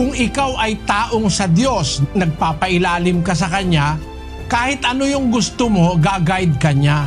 Kung ikaw ay taong sa Diyos, nagpapailalim ka sa Kanya, kahit ano yung gusto mo, gaguide ka niya.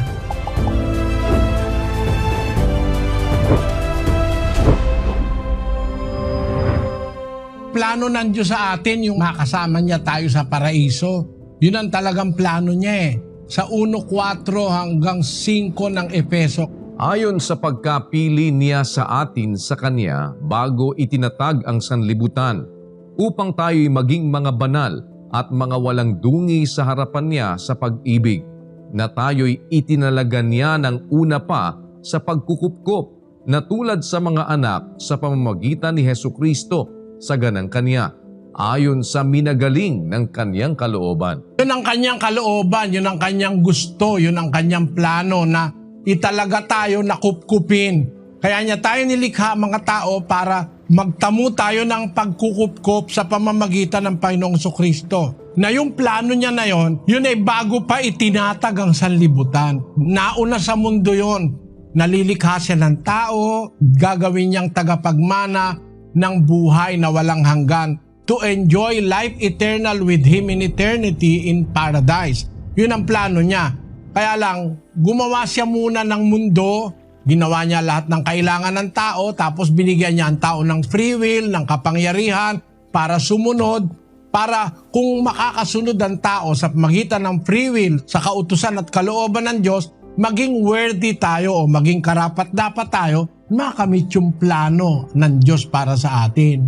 Plano ng Diyos sa atin yung makasama niya tayo sa paraiso. Yun ang talagang plano niya eh. Sa 1.4 hanggang 5 ng Epeso, Ayon sa pagkapili niya sa atin sa Kanya bago itinatag ang sanlibutan, upang tayo'y maging mga banal at mga walang dungi sa harapan niya sa pag-ibig, na tayo'y itinalaga niya ng una pa sa pagkukupkop na tulad sa mga anak sa pamamagitan ni Heso Kristo sa ganang Kanya, ayon sa minagaling ng Kanyang kalooban. Yun ang kanyang kalooban, yun ang kanyang gusto, yun ang kanyang plano na italaga tayo na kupkupin. Kaya niya tayo nilikha mga tao para magtamo tayo ng pagkukupkup sa pamamagitan ng Panginoong Kristo. Na yung plano niya na yon, yun ay bago pa itinatag ang sanlibutan. Nauna sa mundo yon. Nalilikha siya ng tao, gagawin niyang tagapagmana ng buhay na walang hanggan to enjoy life eternal with Him in eternity in paradise. Yun ang plano niya. Kaya lang, gumawa siya muna ng mundo, ginawa niya lahat ng kailangan ng tao, tapos binigyan niya ang tao ng free will, ng kapangyarihan para sumunod, para kung makakasunod ang tao sa magitan ng free will, sa kautusan at kalooban ng Diyos, maging worthy tayo o maging karapat dapat tayo, makamit yung plano ng Diyos para sa atin.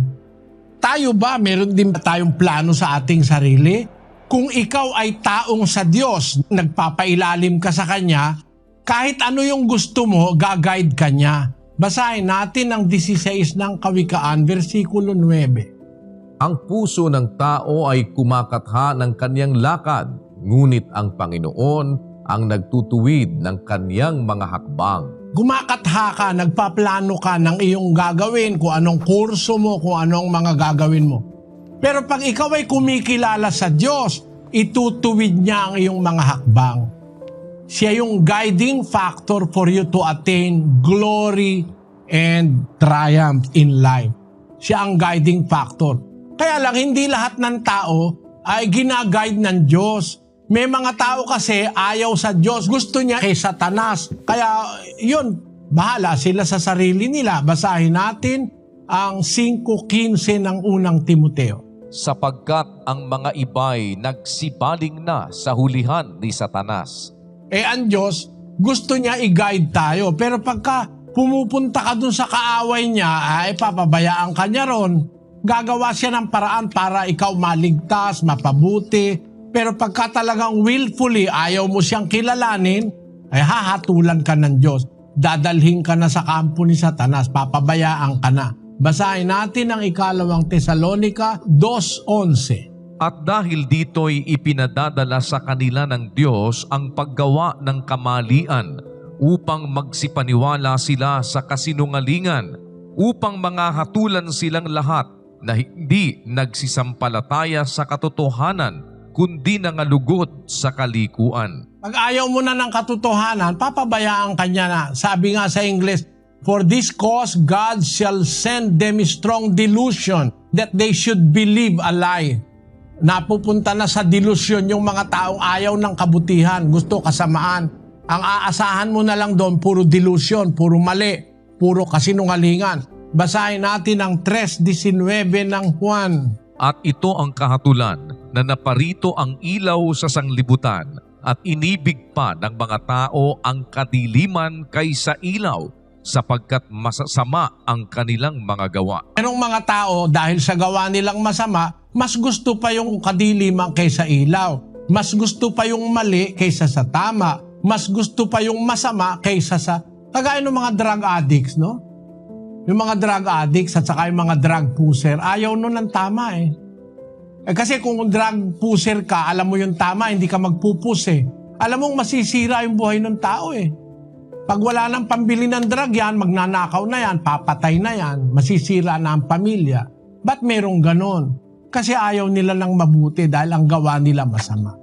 Tayo ba, meron din ba tayong plano sa ating sarili? Kung ikaw ay taong sa Diyos, nagpapailalim ka sa Kanya, kahit ano yung gusto mo, gaguide ka niya. Basahin natin ang 16 ng Kawikaan, versikulo 9. Ang puso ng tao ay kumakatha ng kanyang lakad, ngunit ang Panginoon ang nagtutuwid ng kanyang mga hakbang. Gumakatha ka, nagpaplano ka ng iyong gagawin, kung anong kurso mo, kung anong mga gagawin mo. Pero pag ikaw ay kumikilala sa Diyos, itutuwid niya ang iyong mga hakbang. Siya yung guiding factor for you to attain glory and triumph in life. Siya ang guiding factor. Kaya lang, hindi lahat ng tao ay ginaguide ng Diyos. May mga tao kasi ayaw sa Diyos. Gusto niya kay Satanas. Kaya yun, bahala sila sa sarili nila. Basahin natin ang 5.15 ng unang Timoteo. sapagkat ang mga iba'y nagsibaling na sa hulihan ni Satanas. Eh ang Diyos, gusto niya i-guide tayo. Pero pagka pumupunta ka dun sa kaaway niya, ay papabayaan ka niya ron. Gagawa siya ng paraan para ikaw maligtas, mapabuti. Pero pagka talagang willfully ayaw mo siyang kilalanin, ay hahatulan ka ng Diyos. Dadalhin ka na sa kampo ni Satanas, papabayaan ka na. Basahin natin ang ikalawang Tesalonika 2.11. At dahil dito'y ipinadadala sa kanila ng Diyos ang paggawa ng kamalian upang magsipaniwala sila sa kasinungalingan, upang mga hatulan silang lahat na hindi nagsisampalataya sa katotohanan, kundi nangalugod sa kalikuan. Pag ayaw mo na ng katotohanan, papabayaan ka niya na. Sabi nga sa English, For this cause God shall send them strong delusion that they should believe a lie. Napupunta na sa delusion yung mga taong ayaw ng kabutihan, gusto kasamaan. Ang aasahan mo na lang doon, puro delusion, puro mali, puro kasinungalingan. Basahin natin ang 3.19 ng Juan. At ito ang kahatulan na naparito ang ilaw sa sanglibutan at inibig pa ng mga tao ang kadiliman kaysa ilaw sapagkat masasama ang kanilang mga gawa. Merong mga tao dahil sa gawa nilang masama, mas gusto pa yung kadiliman kaysa ilaw. Mas gusto pa yung mali kaysa sa tama. Mas gusto pa yung masama kaysa sa... Kagaya ng mga drug addicts, no? Yung mga drug addicts at saka yung mga drug pusher, ayaw nun ng tama eh. eh kasi kung drug pusher ka, alam mo yung tama, hindi ka magpupus eh. Alam mong masisira yung buhay ng tao eh. Pag wala nang pambili ng drug yan, magnanakaw na yan, papatay na yan, masisira na ang pamilya. Ba't merong ganon? Kasi ayaw nila ng mabuti dahil ang gawa nila masama.